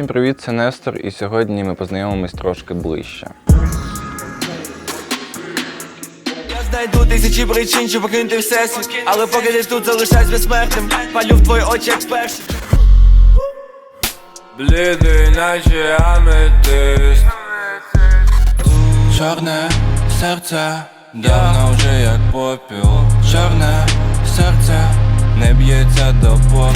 Всім привіт, це Нестор, і сьогодні ми познайомимось трошки ближче. Я знайду тисячі причин, щоб покинути всесвіт Але поки ти тут залишайся безсмертним Палю в твої очі як спершу Блідий, наче аметист. Чорне серце, давно вже як попіл. Чорне серце, не б'ється до пору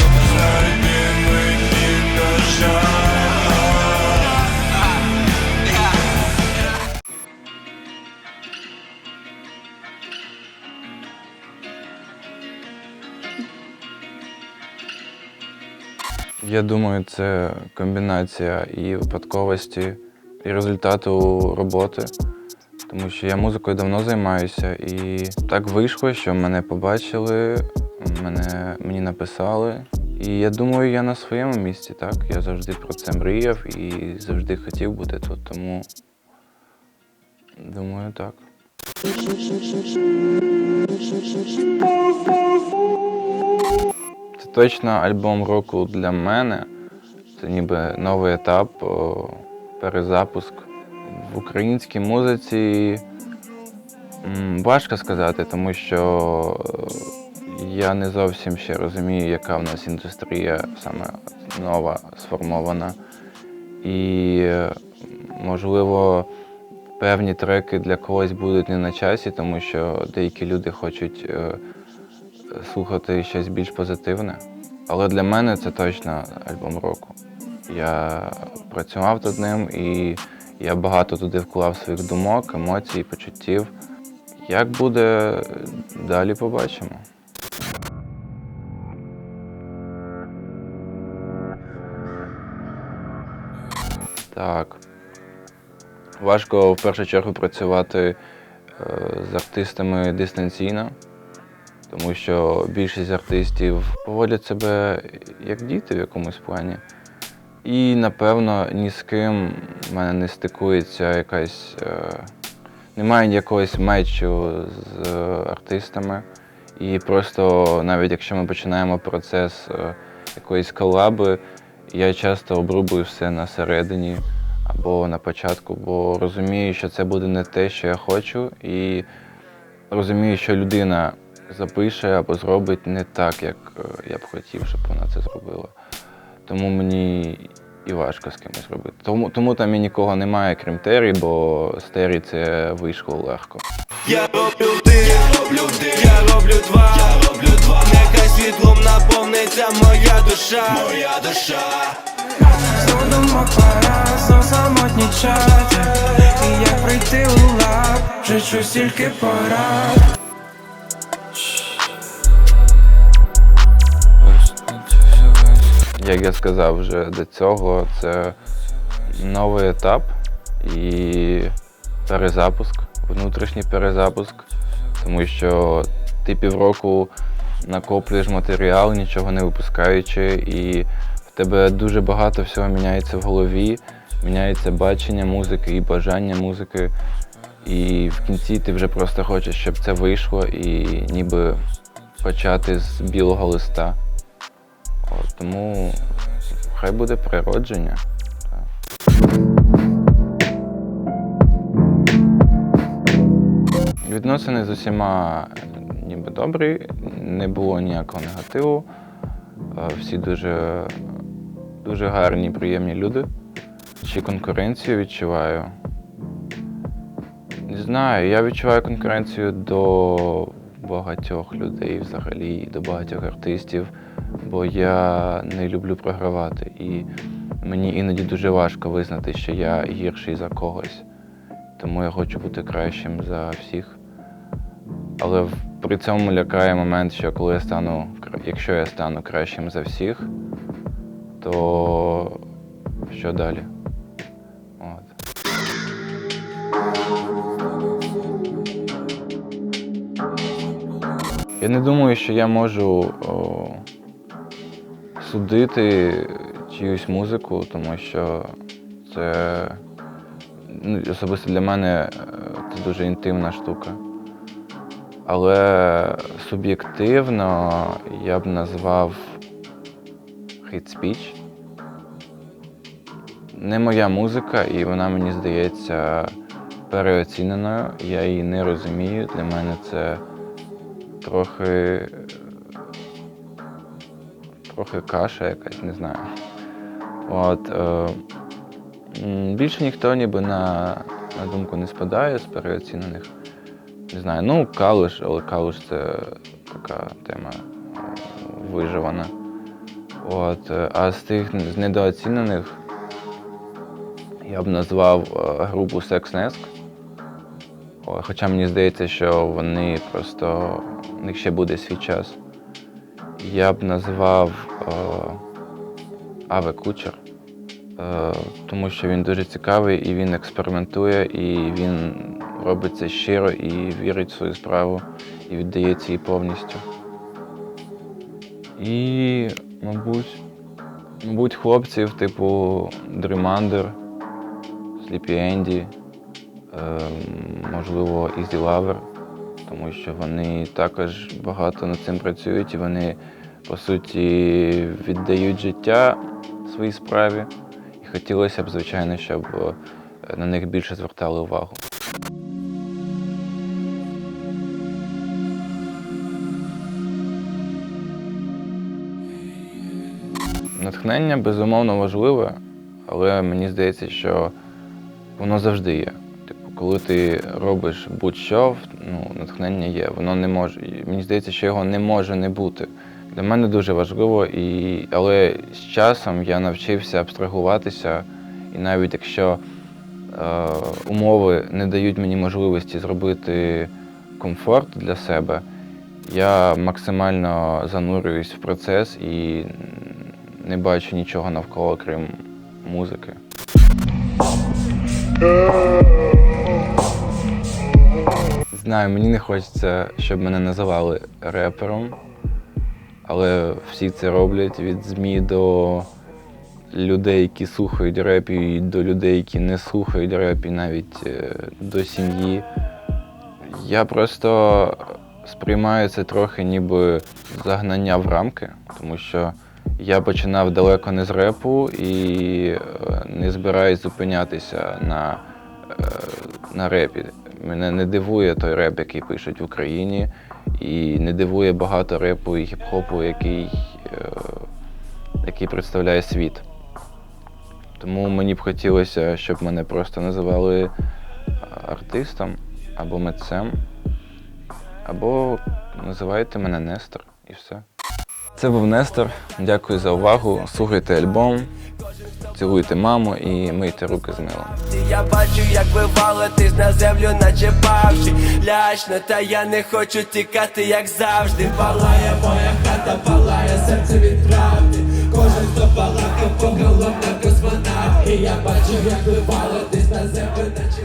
Я думаю, це комбінація і випадковості, і результату роботи. Тому що я музикою давно займаюся, і так вийшло, що мене побачили, мене, мені написали. І я думаю, я на своєму місці, так. Я завжди про це мріяв і завжди хотів бути тут. Тому думаю, так. Точно альбом року для мене. Це ніби новий етап, перезапуск. В українській музиці важко сказати, тому що е, я не зовсім ще розумію, яка в нас індустрія саме нова сформована. І, е, можливо, певні треки для когось будуть не на часі, тому що деякі люди хочуть е, слухати щось більш позитивне. Але для мене це точно альбом року. Я працював над ним і я багато туди вклав своїх думок, емоцій, почуттів. Як буде, далі побачимо. Так. Важко в першу чергу працювати е, з артистами дистанційно, тому що більшість артистів поводять себе як діти в якомусь плані. І, напевно, ні з ким в мене не стикується якась. Е, немає якогось мечу з е, артистами. І просто навіть якщо ми починаємо процес е, якоїсь колаби, я часто обрубую все на середині або на початку, бо розумію, що це буде не те, що я хочу, і розумію, що людина запише або зробить не так, як е, я б хотів, щоб вона це зробила. Тому мені і важко з кимось робити. Тому, тому там і нікого немає, крім Тері, бо з Тері це вийшло легко. Я роблю один, я роблю один, я роблю два, я роблю два Нехай світлом наповниться моя душа, моя душа Знову пора, знов самотні чати І як прийти у лап, вже чусь тільки порад Як я сказав вже до цього, це новий етап і перезапуск, внутрішній перезапуск, тому що ти півроку накоплюєш матеріал, нічого не випускаючи, і в тебе дуже багато всього міняється в голові, міняється бачення музики і бажання музики. І в кінці ти вже просто хочеш, щоб це вийшло і ніби почати з білого листа. Тому хай буде природження. Відносини з усіма ніби добрі, не було ніякого негативу. Е, Всі дуже, дуже гарні, приємні люди. Чи конкуренцію відчуваю? Не знаю, я відчуваю конкуренцію до багатьох людей взагалі, і до багатьох артистів, бо я не люблю програвати. І мені іноді дуже важко визнати, що я гірший за когось. Тому я хочу бути кращим за всіх. Але при цьому лякає момент, що коли я стану, якщо я стану кращим за всіх, то що далі? Я не думаю, що я можу о, судити чиюсь музику, тому що це ну, особисто для мене е, це дуже інтимна штука. Але суб'єктивно я б назвав speech. не моя музика, і вона мені здається переоціненою. Я її не розумію. Для мене це трохи. Трохи каша якась, не знаю. От, е, більше ніхто ніби на, на думку не спадає з переоцінених. Не знаю, ну калуш, але калуш це така тема е, виживана. От, е, а з тих з недооцінених я б назвав групу Sex Nest. Хоча мені здається, що вони просто у них ще буде свій час. Я б назвав е, Аве Кучер, е, тому що він дуже цікавий і він експериментує, і він робить це щиро і вірить в свою справу і віддається їй повністю. І, мабуть, мабуть, хлопців типу Dreamander, Sleepy Andy, е, можливо, Easy Lover, тому що вони також багато над цим працюють і вони, по суті, віддають життя своїй справі. І хотілося б, звичайно, щоб е, на них більше звертали увагу. Натхнення безумовно важливе, але мені здається, що воно завжди є. Коли ти робиш будь-що, ну, натхнення є. Воно не може. Мені здається, що його не може не бути. Для мене дуже важливо, і... але з часом я навчився абстрагуватися, і навіть якщо е, умови не дають мені можливості зробити комфорт для себе, я максимально занурююсь в процес і не бачу нічого навколо, крім музики. Знаю, мені не хочеться, щоб мене називали репером, але всі це роблять від ЗМІ до людей, які слухають реп, і до людей, які не слухають реп, і навіть е, до сім'ї. Я просто сприймаю це трохи ніби загнання в рамки, тому що я починав далеко не з репу і е, не збираюсь зупинятися на, е, на репі. Мене не дивує той реп, який пишуть в Україні, і не дивує багато репу і хіп-хопу, який, е, який представляє світ. Тому мені б хотілося, щоб мене просто називали е, артистом або митцем, або називайте мене Нестор і все. Це був Нестор. Дякую за увагу. Слухайте альбом, цілуйте маму і мийте руки з милом. Я бачу, як ви валитесь на землю, наче павші Лячно, та я не хочу тікати, як завжди. Палає моя хата, палає серце від правди Кожен, хто балакав, поголовна космонавт І я бачу, як ви валитесь на землю, наче